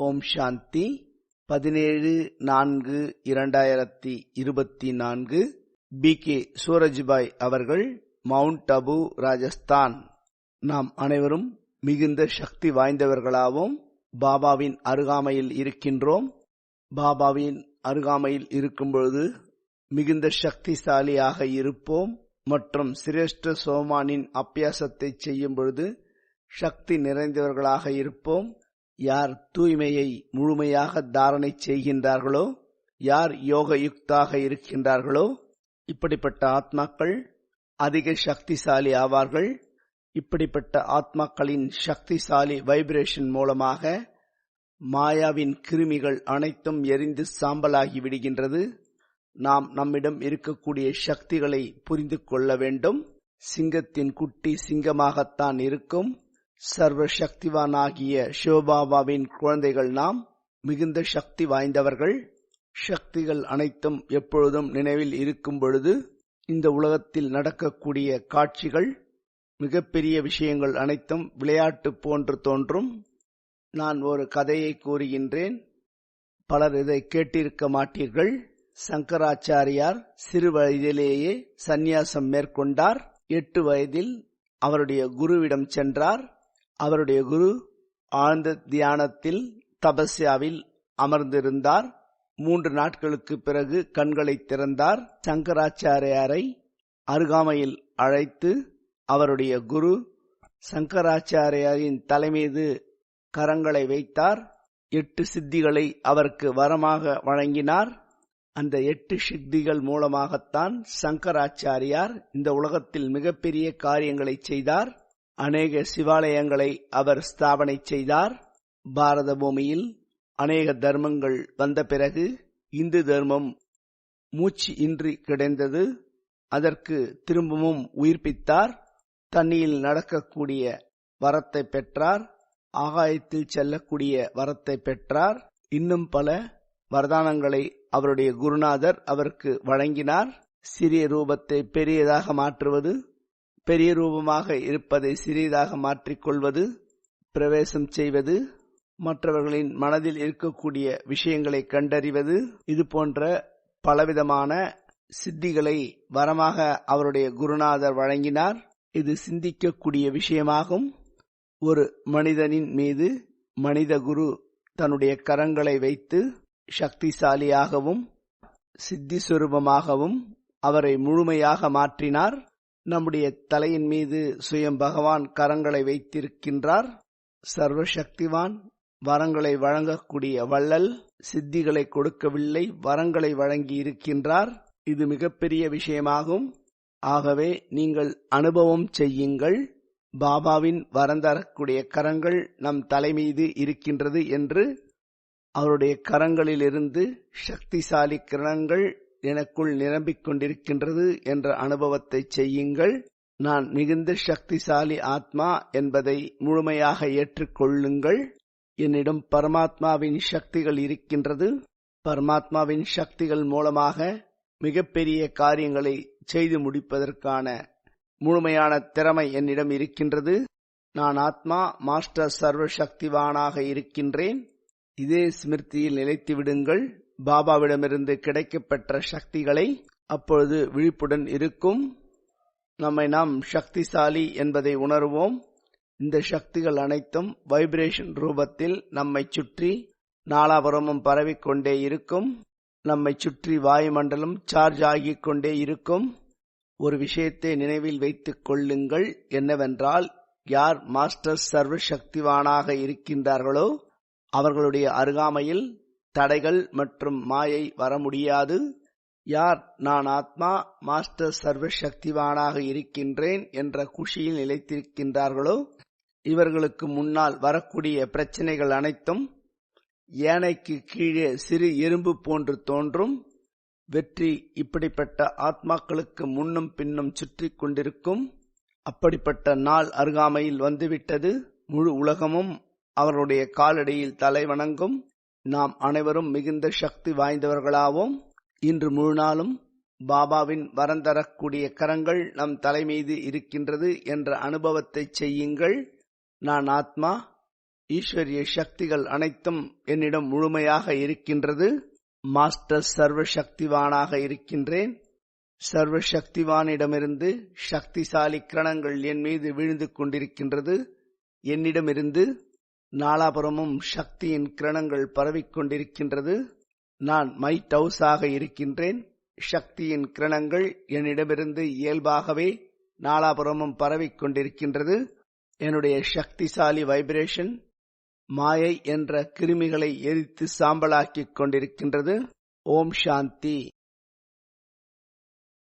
ஓம் சாந்தி. பதினேழு நான்கு இரண்டாயிரத்தி இருபத்தி நான்கு. பி. கே. சூரஜ்பாய் அவர்கள் மவுண்ட் அபு ராஜஸ்தான். நாம் அனைவரும் மிகுந்த சக்தி வாய்ந்தவர்களாகவும் பாபாவின் அருகாமையில் இருக்கின்றோம். பாபாவின் அருகாமையில் இருக்கும் பொழுது மிகுந்த சக்திசாலியாக இருப்போம். மற்றும் சிரேஷ்ட சோமானின் அபியாசத்தை செய்யும் பொழுது சக்தி நிறைந்தவர்களாக இருப்போம். யார் தூய்மையை முழுமையாக தாரணை செய்கின்றார்களோ யார் யோக யுக்தாக இருக்கின்றார்களோ இப்படிப்பட்ட ஆத்மாக்கள் அதிக சக்திசாலி ஆவார்கள். இப்படிப்பட்ட ஆத்மாக்களின் சக்திசாலி வைப்ரேஷன் மூலமாக மாயாவின் கிருமிகள் அனைத்தும் எரிந்து சாம்பலாகி விடுகின்றது. நாம் நம்மிடம் இருக்கக்கூடிய சக்திகளை புரிந்து கொள்ள வேண்டும். சிங்கத்தின் குட்டி சிங்கமாகத்தான் இருக்கும். சர்வ சக்திவானாகிய சிவபாபாவின் குழந்தைகள் நாம் மிகுந்த சக்தி வாய்ந்தவர்கள். சக்திகள் அனைத்தும் எப்பொழுதும் நினைவில் இருக்கும் பொழுது இந்த உலகத்தில் நடக்கக்கூடிய காட்சிகள் மிகப்பெரிய விஷயங்கள் அனைத்தும் விளையாட்டு போன்று தோன்றும். நான் ஒரு கதையை கூறுகின்றேன். பலர் இதை கேட்டிருக்க மாட்டீர்கள். சங்கராச்சாரியார் சிறு வயதிலேயே சந்நியாசம் மேற்கொண்டார். எட்டு வயதில் அவருடைய குருவிடம் சென்றார். அவருடைய குரு ஆழ்ந்த தியானத்தில் தபஸ்யாவில் அமர்ந்திருந்தார். மூன்று நாட்களுக்கு பிறகு கண்களை திறந்தார். சங்கராச்சாரியாரை அருகாமையில் அழைத்து அவருடைய குரு சங்கராச்சாரியாரின் தலைமீது கரங்களை வைத்தார். எட்டு சித்திகளை அவருக்கு வரமாக வழங்கினார். அந்த எட்டு சித்திகள் மூலமாகத்தான் சங்கராச்சாரியார் இந்த உலகத்தில் மிகப்பெரிய காரியங்களை செய்தார். அநேக சிவாலயங்களை அவர் ஸ்தாபனை செய்தார். பாரத பூமியில் அநேக தர்மங்கள் வந்த பிறகு இந்து தர்மம் மூச்சு இன்றி கிடைந்தது. அதற்கு திரும்பவும் உயிர்ப்பித்தார். தண்ணியில் நடக்கக்கூடிய வரத்தை பெற்றார். ஆகாயத்தில் செல்லக்கூடிய வரத்தை பெற்றார். இன்னும் பல வரதானங்களை அவருடைய குருநாதர் அவருக்கு வழங்கினார். சிறிய ரூபத்தை பெரியதாக மாற்றுவது பெரிய ரூபமாக இருப்பதை சிறியதாக மாற்றிக்கொள்வது பிரவேசம் செய்வது மற்றவர்களின் மனதில் இருக்கக்கூடிய விஷயங்களை கண்டறிவது இது போன்ற பலவிதமான சித்திகளை வரமாக அவருடைய குருநாதர் வழங்கினார். இது சிந்திக்கக்கூடிய விஷயமாகும். ஒரு மனிதனின் மீது மனித குரு தன்னுடைய கரங்களை வைத்து சக்திசாலியாகவும் சித்தி சுரூபமாகவும் அவரை முழுமையாக மாற்றினார். நம்முடைய தலையின் மீது சுயம் பகவான் கரங்களை வைத்திருக்கின்றார். சர்வசக்திவான் வரங்களை வழங்கக்கூடிய வள்ளல் சித்திகளை கொடுக்கவில்லை வரங்களை வழங்கி இருக்கின்றார் இது மிகப்பெரிய விஷயமாகும். ஆகவே நீங்கள் அனுபவம் செய்யுங்கள். பாபாவின் வரந்தரக்கூடிய கரங்கள் நம் தலைமீது இருக்கின்றது என்று அவருடைய கரங்களிலிருந்து சக்திசாலி கிரணங்கள் எனக்குள் நிரம்பிக் கொண்டிருக்கின்றது என்ற அனுபவத்தை செய்யுங்கள். நான் மிகுந்த சக்திசாலி ஆத்மா என்பதை முழுமையாக ஏற்றுக்கொள்ளுங்கள். என்னிடம் பரமாத்மாவின் சக்திகள் இருக்கின்றது. பரமாத்மாவின் சக்திகள் மூலமாக மிகப்பெரிய காரியங்களை செய்து முடிப்பதற்கான முழுமையான திறமை என்னிடம் இருக்கின்றது. நான் ஆத்மா மாஸ்டர் சர்வ சக்திவானாக இருக்கின்றேன். இதே ஸ்மிருதியில் நிலைத்து விடுங்கள். பாபாவிடமிருந்து கிடைக்கப்பெற்ற சக்திகளை அப்பொழுது விழிப்புடன் இருக்கும். நம்மை நாம் சக்திசாலி என்பதை உணர்வோம். இந்த சக்திகள் அனைத்தும் வைப்ரேஷன் ரூபத்தில் நம்மை சுற்றி நாலாபுரமும் பரவிக்கொண்டே இருக்கும். நம்மை சுற்றி வாயுமண்டலம் சார்ஜ் ஆகிக் கொண்டே இருக்கும். ஒரு விஷயத்தை நினைவில் வைத்துக் கொள்ளுங்கள். என்னவென்றால் யார் மாஸ்டர் சர்வ சக்திவானாக இருக்கின்றார்களோ அவர்களுடைய அருகாமையில் தடைகள் மற்றும் மாயை வர முடியாது. யார்? நான் ஆத்மா மாஸ்டர் சர்வ சக்திவானாக இருக்கின்றேன் என்ற குஷியில் நிலைத்திருக்கின்றார்களோ? இவர்களுக்கு முன்னால் வரக்கூடிய பிரச்சனைகள் அனைத்தும் ஏனைக்கு கீழே சிறு எறும்பு போன்று தோன்றும். வெற்றி இப்படிப்பட்ட ஆத்மாக்களுக்கு முன்னும் பின்னும் சுற்றி கொண்டிருக்கும். அப்படிப்பட்ட நாள் அருகாமையில் வந்துவிட்டது. முழு உலகமும் அவருடைய காலடியில் தலை வணங்கும் நாம் அனைவரும் மிகுந்த சக்தி வாய்ந்தவர்களாவோம். இன்று முழு நாளும் பாபாவின் வரந்தரக்கூடிய கரங்கள் நம் தலைமீது இருக்கின்றது என்ற அனுபவத்தை செய்யுங்கள். நான் ஆத்மா ஈஸ்வரிய சக்திகள் அனைத்தும் என்னிடம் முழுமையாக இருக்கின்றது. மாஸ்டர் சர்வ சக்திவானாக இருக்கின்றேன். சர்வ சக்திவானிடமிருந்து சக்திசாலி கிரணங்கள் என் மீது விழுந்து கொண்டிருக்கின்றது. என்னிடமிருந்து நாலாபுரமும் சக்தியின் கிரணங்கள் பரவிக் கொண்டிருக்கின்றது நான் மைட் ஹவுஸாக இருக்கின்றேன். சக்தியின் கிரணங்கள் என்னிடமிருந்து இயல்பாகவே நாலாபுரமும் பரவிக் கொண்டிருக்கின்றது என்னுடைய சக்திசாலி வைப்ரேஷன் மாயை என்ற கிருமிகளை எரித்து சாம்பலாக்கிக் கொண்டிருக்கின்றது. ஓம் சாந்தி.